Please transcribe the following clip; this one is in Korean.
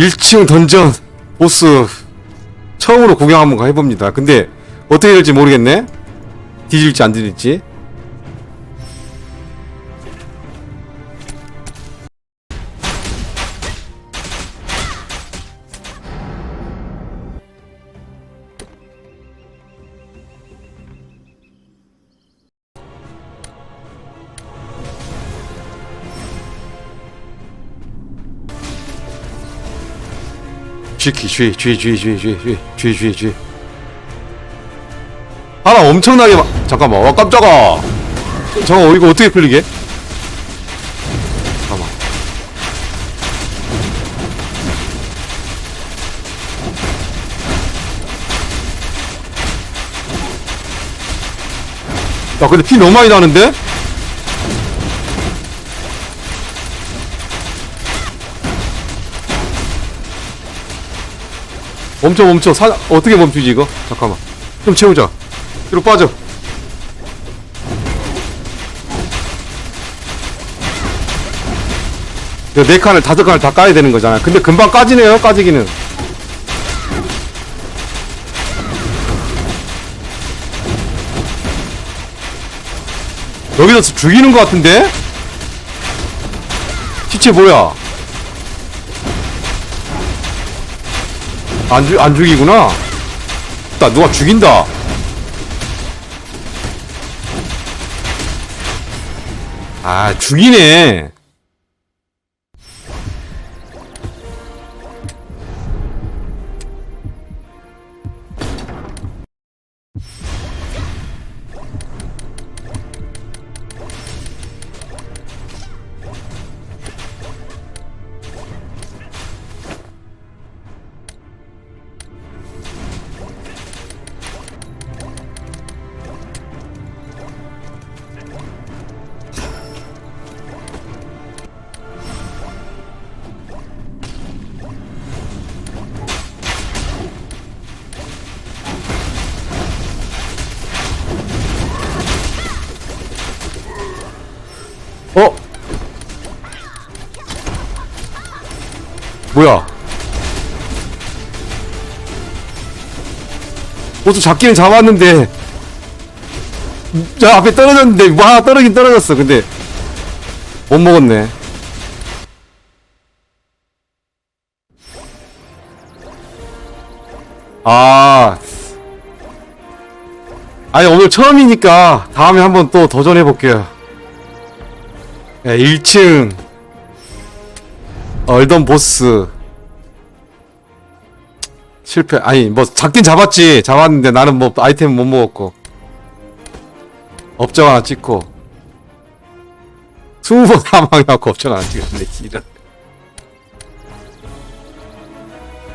1층 던전 보스 처음으로 구경 한번 해봅니다. 근데 어떻게 될지 모르겠네. 뒤질지 안 뒤질지. 쥐키 쥐 쥐 쥐 쥐 쥐 쥐 쥐 쥐 쥐 하나 엄청나게 막 잠깐만 와 깜짝아. 잠깐 이거 어떻게 풀리게? 잠깐만. 야 근데 피 너무 많이 나는데 멈춰 멈춰. 사 어떻게 멈추지 이거? 잠깐만. 좀 채우자. 뒤로 빠져. 네 칸을 다섯 칸을 다 까야 되는 거잖아. 근데 금방 까지네요 까지기는. 여기서 죽이는 것 같은데? 시체 뭐야 안, 죽, 안 죽이구나. 나 누가 죽인다. 아, 죽이네. 어? 뭐야? 보스 잡기는 잡았는데 저 앞에 떨어졌는데 뭐 하나 떨어진 떨어졌어 근데 못 먹었네 아 아니 오늘 처음이니까 다음에 한번 또 도전해 볼게요 야, 1층. 얼던 보스. 실패 아니 뭐 잡긴 잡았지. 잡았는데 나는 뭐 아이템 못 먹었고. 업적 하나 찍고. 20번 사망해갖고 업적 하나 찍었네 이런